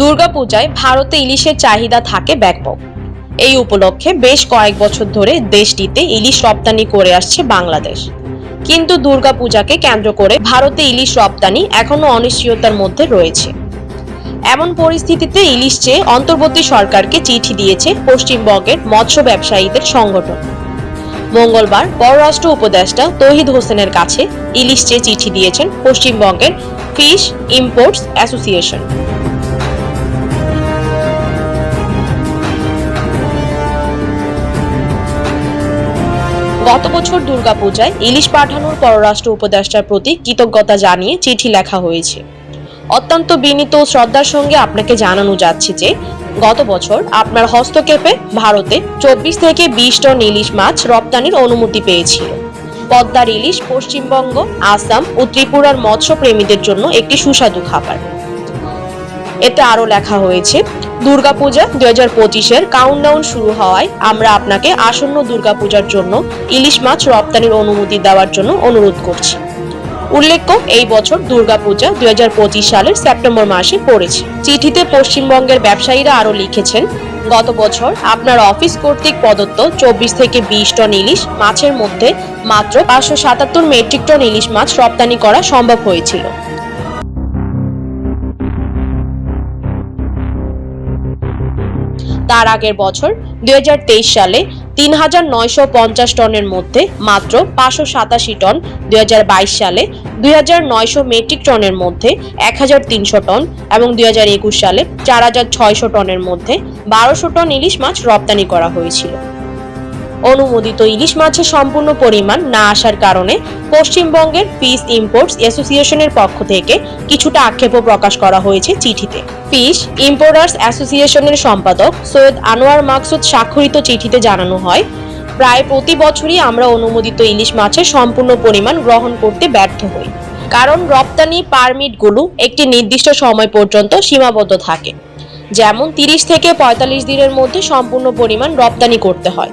দুর্গাপূজায় ভারতে ইলিশের চাহিদা থাকে ব্যাপক। এই উপলক্ষে বেশ কয়েক বছর ধরে দেশটিতে ইলিশ রপ্তানি করে আসছে বাংলাদেশ। কিন্তু দুর্গাপূজাকে কেন্দ্র করে ভারতে ইলিশ রপ্তানি এখনও অনিশ্চয়তার মধ্যে রয়েছে। এমন পরিস্থিতিতে ইলিশ চেয়ে অন্তর্বর্তী সরকারকে চিঠি দিয়েছে পশ্চিমবঙ্গের মৎস্য ব্যবসায়ীদের সংগঠন। মঙ্গলবার পররাষ্ট্র উপদেষ্টা তহিদ হোসেনের কাছে ইলিশ চেয়ে চিঠি দিয়েছেন পশ্চিমবঙ্গের ফিশ ইম্পোর্টস অ্যাসোসিয়েশন। গত বছর দুর্গাপূজায় ইলিশ পাঠানোর পররাষ্ট্র উপদেষ্টার প্রতি কৃতজ্ঞতা জানিয়ে চিঠি লেখা হয়েছে। অত্যন্ত বিনীত ও শ্রদ্ধার সঙ্গে আপনাকে জানানো যাচ্ছে যে, গত বছর আপনার হস্তক্ষেপে ভারতে চব্বিশ থেকে বিশ টন ইলিশ মাছ রপ্তানির অনুমতি পেয়েছিল। পদ্মার ইলিশ পশ্চিমবঙ্গ, আসাম ও ত্রিপুরার মৎস্য প্রেমীদের জন্য একটি সুস্বাদু খাবার। এতে আরও লেখা হয়েছে, দুর্গাপূজা দুই হাজার পঁচিশের কাউন্টডাউন শুরু হওয়ায় আমরা আপনাকে আসন্ন দুর্গাপূজার জন্য ইলিশ মাছ রপ্তানির অনুমতি দেওয়ার জন্য অনুরোধ করছি। উল্লেখ্য, এই বছর দুর্গাপূজা দুই হাজার পঁচিশ সালের সেপ্টেম্বর মাসে পড়েছে। চিঠিতে পশ্চিমবঙ্গের ব্যবসায়ীরা আরও লিখেছেন, গত বছর আপনার অফিস কর্তৃক প্রদত্ত চব্বিশ থেকে বিশ টন ইলিশ মাছের মধ্যে মাত্র পাঁচশো সাতাত্তর মেট্রিক টন ইলিশ মাছ রপ্তানি করা সম্ভব হয়েছিল। তার আগের বছর দুই হাজার তেইশ সালে তিন হাজার নয়শো পঞ্চাশ টনের মধ্যে মাত্র পাঁচশো সাতাশি টন দুই হাজার বাইশ সালে, দুই হাজার নয়শো মেট্রিক টনের মধ্যে এক হাজার তিনশো টন এবং দুই হাজার একুশ সালে চার হাজার ছয়শো টনের মধ্যে বারোশো টন ইলিশ মাছ রপ্তানি করা হয়েছিল। অনুমোদিত ইলিশ মাছের সম্পূর্ণ পরিমাণ না আসার কারণে পশ্চিমবঙ্গের ফিশ ইম্পোর্টস অ্যাসোসিয়েশনের পক্ষ থেকে কিছুটা আক্ষেপও প্রকাশ করা হয়েছে চিঠিতে। ফিশ ইম্পোর্টার্স অ্যাসোসিয়েশনের সম্পাদক সৈয়দ আনোয়ার মাকসুদ স্বাক্ষরিত চিঠিতে জানানো হয়, প্রায় প্রতি বছরই আমরা অনুমোদিত ইলিশ মাছের সম্পূর্ণ পরিমাণ গ্রহণ করতে ব্যর্থ হই। কারণ রপ্তানি পারমিটগুলো একটি নির্দিষ্ট সময় পর্যন্ত সীমাবদ্ধ থাকে। যেমন তিরিশ থেকে পঁয়তাল্লিশ দিনের মধ্যে সম্পূর্ণ পরিমাণ রপ্তানি করতে হয়।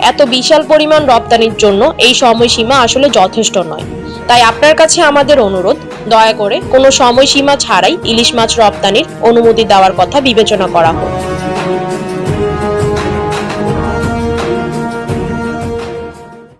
এত বিশাল পরিমাণ রপ্তানির জন্য এই সময়সীমা আসলে যথেষ্ট নয়। তাই আপনার কাছে আমাদের অনুরোধ, দয়া করে কোনো সময়সীমা ছাড়াই ইলিশ মাছ রপ্তানির অনুমতি দেওয়ার কথা বিবেচনা করা হোক।